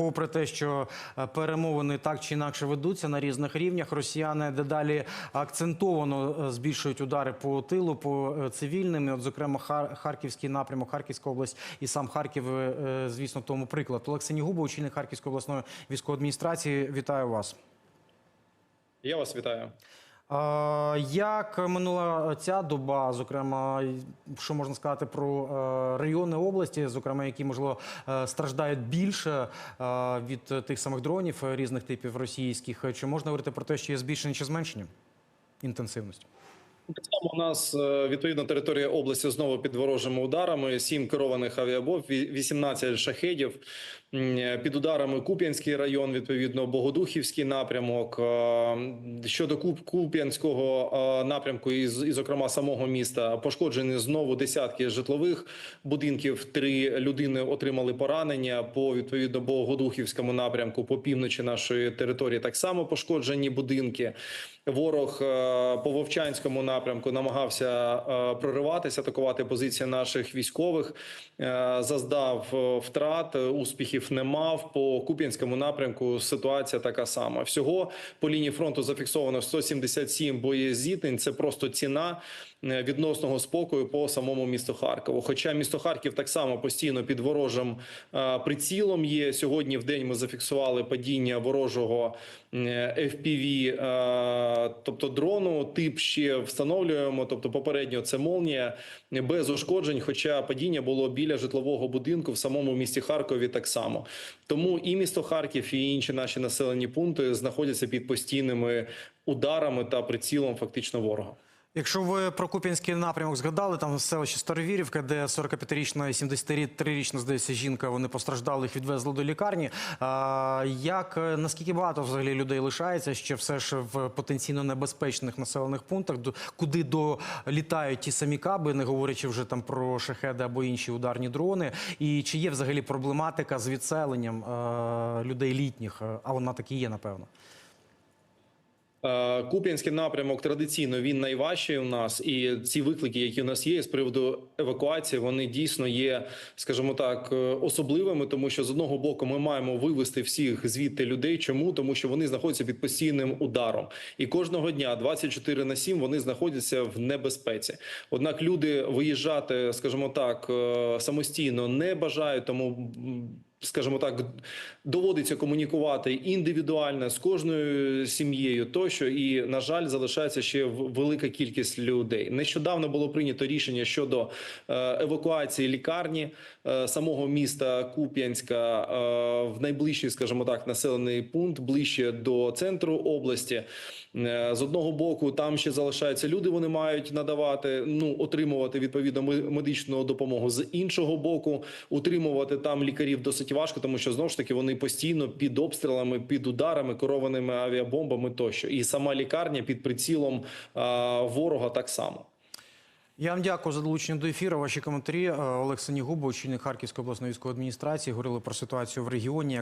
попри те, що е, перемовини так чи інакше ведуться на різних рівнях, росіяни дедалі акцентовано е, збільшують удари по тилу, по е, цивільним. От, зокрема, Харківський напрямок, Харківська область і сам Харків, звісно, тому приклад. Олексій Нігуба, очільник Харківської обласної військової адміністрації. Вітаю вас. Я вас вітаю. Як минула ця доба, зокрема, що можна сказати про е, райони області, зокрема, які можливо е, страждають більше е, від тих самих дронів різних типів російських? Чи можна говорити про те, що є збільшення чи зменшення інтенсивності? У нас е, відповідно територія області знову під ворожими ударами. Сім керованих авіабомб, ві- 18 шахедів. Під ударами Куп'янський район, відповідно, Богодухівський напрямок. Е, Щодо Куп- Куп'янського е, напрямку, і, зокрема самого міста, пошкоджені знову десятки житлових будинків. Три людини отримали поранення по відповідно Богодухівському напрямку, по півночі нашої території. Так само пошкоджені будинки. Ворог по Вовчанському напрямку намагався е, прориватися, атакувати позиції наших військових. Е, Заздав е, втрат, успіхів не мав. По Куп'янському напрямку ситуація така сама. Всього по лінії фронту зафіксовано 177 боєзіткнень. Це просто ціна відносного спокою по самому місту Харкову. Хоча місто Харків так само постійно під ворожим прицілом є. Сьогодні в день ми зафіксували падіння ворожого FPV, тобто дрону. Тип ще встановлюємо. Тобто, попередньо це молнія без ушкоджень. Хоча падіння було біля житлового будинку в самому місті Харкові так само. Тому і місто Харків, і інші наші населені пункти знаходяться під постійними ударами та прицілом фактично ворога. Якщо ви про Куп'янський напрямок згадали, там селище Старовірівка, де 45-річна і 73-річна, здається, жінка, вони постраждали, їх відвезли до лікарні. Як, наскільки багато взагалі людей лишається ще все ж в потенційно небезпечних населених пунктах, куди долітають ті самі каби, не говорячи вже там про шахеди або інші ударні дрони. І чи є взагалі проблематика з відселенням людей літніх? А вона таки є, напевно. Е, Куп'янський напрямок традиційно він найважчий у нас, і ці виклики, які у нас є з приводу евакуації, вони дійсно є, скажімо так, е, особливими, тому що з одного боку ми маємо вивести всіх звідти людей. Чому тому, що вони знаходяться під постійним ударом, і кожного дня 24 на 7 вони знаходяться в небезпеці. Однак люди виїжджати, скажімо так, е, самостійно не бажають, тому. Скажімо так, доводиться комунікувати індивідуально з кожною сім'єю, тощо і на жаль, залишається ще велика кількість людей. Нещодавно було прийнято рішення щодо е, евакуації лікарні е, самого міста Куп'янська е, в найближчий, скажімо так, населений пункт ближче до центру області. З одного боку, там ще залишаються люди. Вони мають надавати, ну отримувати відповідно медичну допомогу. З іншого боку, утримувати там лікарів досить важко, тому що знову ж таки вони постійно під обстрілами, під ударами, керованими авіабомбами тощо, і сама лікарня під прицілом а, ворога так само. Я вам дякую за долучення до ефіру. Ваші коментарі. Олексій Нігубо, очільник Харківської обласної військової адміністрації, говорили про ситуацію в регіоні.